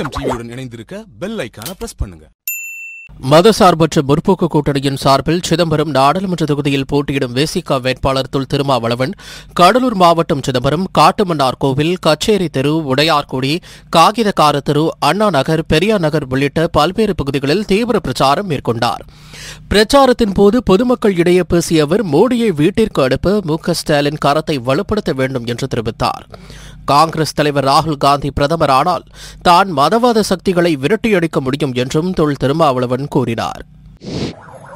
தேசம் டிவியுடன் இணைந்திருக்க பெல் ஐக்கான பிரஸ் பண்ணுங்க. மதசார்பற்ற முற்போக்கு கூட்டணியின் சார்பில் சிதம்பரம் நாடாளுமன்ற தொகுதியில் போட்டியிடும் வேசிகா வேட்பாளர் துல் திருமாவளவன் கடலூர் மாவட்டம் சிதம்பரம் காட்டுமன்னார் கோவில் கச்சேரி தெரு உடையார்குடி காகிதக்கார தெரு அண்ணா நகர் பெரியார் நகர் உள்ளிட்ட பல்வேறு பகுதிகளில் தீவிர பிரச்சாரம் மேற்கொண்டார். பிரச்சாரத்தின் போது பொதுமக்கள் இடையே பேசிய அவர் மோடியை வீட்டிற்கு அனுப்ப மு ஸ்டாலின் கரத்தை வலுப்படுத்த வேண்டும் என்று தெரிவித்தார். காங்கிரஸ் தலைவர் ராகுல் காந்தி பிரதமரானால் தான் மதவாத சக்திகளை விரட்டியடிக்க முடியும் என்றும் தொல் திருமாவளவன் கூறினார்.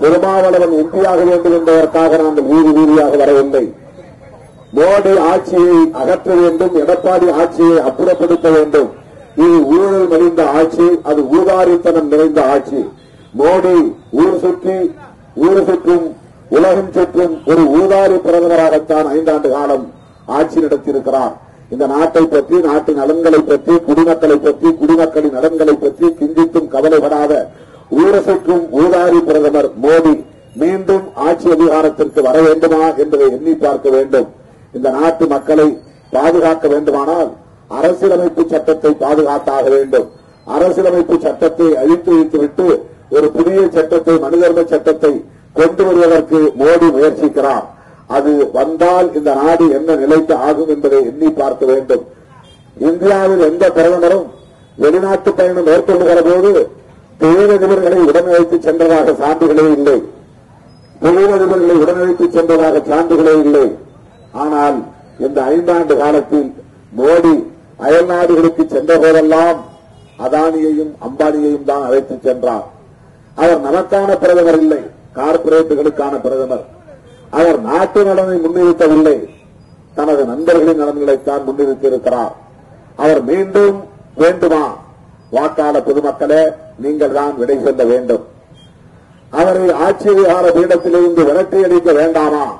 திருமாவளவன் எம்பியாக வேண்டும் என்பதற்காக நாங்கள் வீதி வீதியாக வரவில்லை. மோடி ஆட்சியை அகற்ற வேண்டும் எடப்பாடி ஆட்சியை அப்புறப்படுத்த வேண்டும். இது ஊழல் மறைந்த ஆட்சி அது ஊதாரித்தனம் நிறைந்த ஆட்சி. மோடி ஊர் சுற்றி ஊர் சுற்றும் உலகம் சுற்றும் ஒரு ஊதாரி பிரதமராகத்தான் ஐந்தாண்டு காலம் ஆட்சி நடத்தியிருக்கிறார். இந்த நாட்டை பற்றி நாட்டின் நலன்களை பற்றி குடிமக்களை பற்றி குடிமக்களின் நலன்களை பற்றி சிந்தித்தும் கவலைப்படாத ஊரசுக்கும் ஊதாரி பிரதமர் மோடி மீண்டும் ஆட்சி அதிகாரத்திற்கு வர வேண்டுமா என்பதை எண்ணி பார்க்க வேண்டும். இந்த நாட்டு மக்களை பாதுகாக்க வேண்டுமானால் அரசியலமைப்பு சட்டத்தை பாதுகாத்தாக வேண்டும். அரசியலமைப்பு சட்டத்தை அழித்து வைத்துவிட்டு ஒரு புதிய சட்டத்தை மனிதர்ம சட்டத்தை கொண்டு வருவதற்கு மோடி முயற்சிக்கிறார். அது வந்தால் இந்த நாடு என்ன நிலைக்கு ஆகும் என்பதை எண்ணி பார்க்க வேண்டும். இந்தியாவில் எந்த பிரதமரும் வெளிநாட்டு பயணம் மேற்கொள்ளுகிற போது தொழிலதிபர்களை உடனழைத்து சென்றதாக சான்றுகளே இல்லை. தொழிலதிபர்களை உடனழைத்து சென்றதாக சான்றுகளே இல்லை. ஆனால் இந்த ஐந்தாண்டு காலத்தில் மோடி அயல்நாடுகளுக்கு சென்ற போதெல்லாம் அதானியையும் அம்பானியையும் தான் அழைத்து சென்றார். அவர் நமக்கான பிரதமர் இல்லை. கார்ப்பரேட்டுகளுக்கான பிரதமர். அவர் நாட்டு நலனை முன்னிறுத்தவில்லை. தனது நண்பர்களின் நலன்களைத்தான் முன்னிறுத்தியிருக்கிறார். அவர் மீண்டும் வேண்டுமா? வாக்காள பொதுமக்களே நீங்கள் தான் விடை செல்ல வேண்டும். அவரை ஆட்சி அதிகார பீடத்திலிருந்து விரட்டி அடிக்க வேண்டாமா?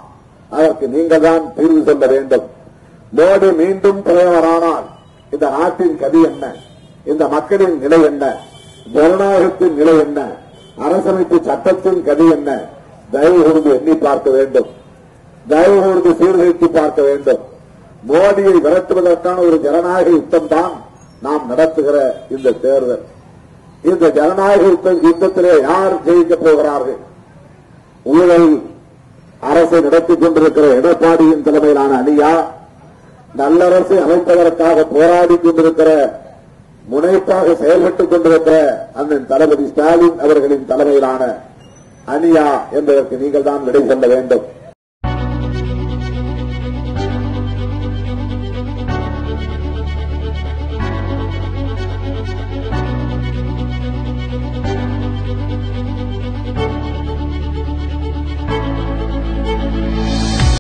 அதற்கு நீங்கள் தான் தீர்வு சொல்ல வேண்டும். மோடி மீண்டும் பிரதமரானால் இந்த நாட்டின் கதி என்ன? இந்த மக்களின் நிலை என்ன? ஜனநாயகத்தின் நிலை என்ன? அரசமைப்பு சட்டத்தின் கதி என்ன? தயவு கூர்ந்து எண்ணி பார்க்க வேண்டும். தயவு கூர்ந்து சீர்திருத்தி பார்க்க வேண்டும். மோடியை விரட்டுவதற்கான ஒரு ஜனநாயக யுத்தம் தான் நாம் நடத்துகிற இந்த தேர்தல். இந்த ஜனநாயக யுத்தத்திலே யார் ஜெயிக்கப் போகிறார்கள்? ஊழல் அரசை நடத்திக் கொண்டிருக்கிற எடப்பாடியின் தலைமையிலான அணியா? நல்லரசு அமைப்பதற்காக போராடி கொண்டிருக்கிற முனைப்பாக செயல்பட்டுக் கொண்டிருக்கிற அண்ணன் தளபதி ஸ்டாலின் அவர்களின் தலைமையிலான அணியா என்பதற்கு நீங்கள் தான் விடை சொல்ல வேண்டும்.